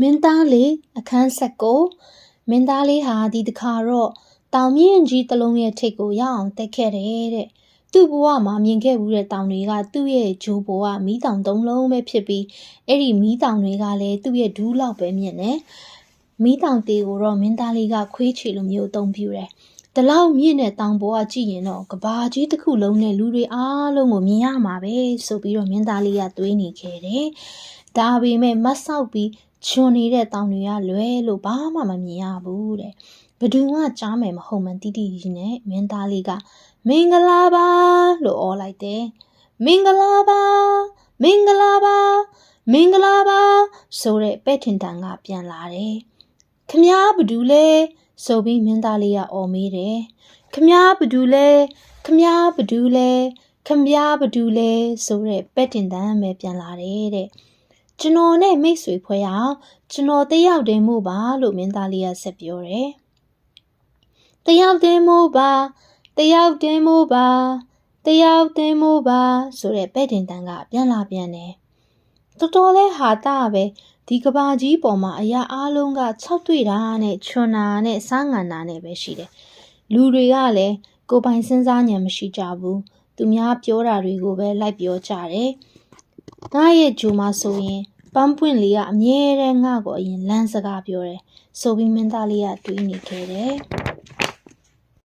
မင်းသားလေးအခန်းဆက်ကိုမင်းသားလေးဟာဒီတခါတော့တောင်မြင့်ကြီးတစ်လုံးရဲ့ထိပ်ကိုရောက်အောင်တက်ခဲ့တယ်တဲ့သူ့ဘဝမှာမြင်ခဲ့ဘူးတဲ့တောင်တွေကသူ့ရဲ့ဂျိုးဘဝမီးတောင်သုံးလုံးပဲဖြစ်ပြီးအဲ့ဒီမီးတောင်တွေကလည်းသူ့ရဲ့ဒူးလောက်ပဲမြင်တယ်မီးတောင်တေကိုတော့မင်းသားလေးကခွေးချီလိုမျိုးအသုံးပြုတယ်ဒီလောက်မြင့်တဲ့တောင်ပေါ်ကကြည့်ရင်တော့ကဘာကြီးတစ်ခုလုံးနဲ့လူတွေအားလုံးကိုမြင်ရမှာပဲဆိုပြီးတော့မင်းသားလေးကတွေးနေခဲ့တယ်။ဒါပေမဲ့မတ်ဆောက်ပြီး ချွန်နေတဲ့တောင်တွေကလွဲလို့ဘာမှမမြင်ရဘူးတဲ့။ဘယ်သူမှကြားမယ်မဟုတ်မှန်တိတိကြီးနဲ့မင်းသားလေးကမင်္ဂလာပါလို့អော်လိုက်တယ်။မင်္ဂလာပါမင်္ဂလာပါမင်္ဂလာပါဆိုတဲ့ပဲ့ထင်တန်ကပြန်လာတယ်။ခမားဘဒူလဲဆိုပြီးမင်းသားလေးကអော်မေးတယ်။ခမားဘဒူလဲခမားဘဒူလဲခမားဘဒူလဲဆိုတဲ့ပဲ့တင်တန်ပဲပြန်လာတယ်တဲ့။ ကျွန်တော်နဲ့မိတ်ဆွေဖွဲ့ရအောင်ကျွန်တော်တယောက်တည်းမို့ပါလို့မင်းသားလေးကဆက်ပြောတယ်။တယောက်တည်းမို့ပါတယောက်တည်းမို့ပါတယောက်တည်းမို့ပါဆိုတဲ့ပဲ့တင်တန်ကပြန်လာပြန်တယ်။တော်တော်လဲဟာတာပဲဒီကဘာကြီးပေါ်မှာအရာအလုံးက၆တွေ့တာနဲ့ချွန်နာနဲ့စားငံနာနဲ့ပဲရှိတယ်။လူတွေကလည်းကိုယ်ပိုင်စဉ်းစားဉာဏ်မရှိကြဘူး။သူများပြောတာတွေကိုပဲလိုက်ပြောကြတယ်။ ငါရဲ့ဂျူမှာဆိုရင်ပန်းပွင့်လေးကအမြဲတမ်းငါ့ကိုအရင်လမ်းစကားပြောတယ်။ဆိုပြီးမင်းသားလေးကတွေးနေခဲ့တယ်။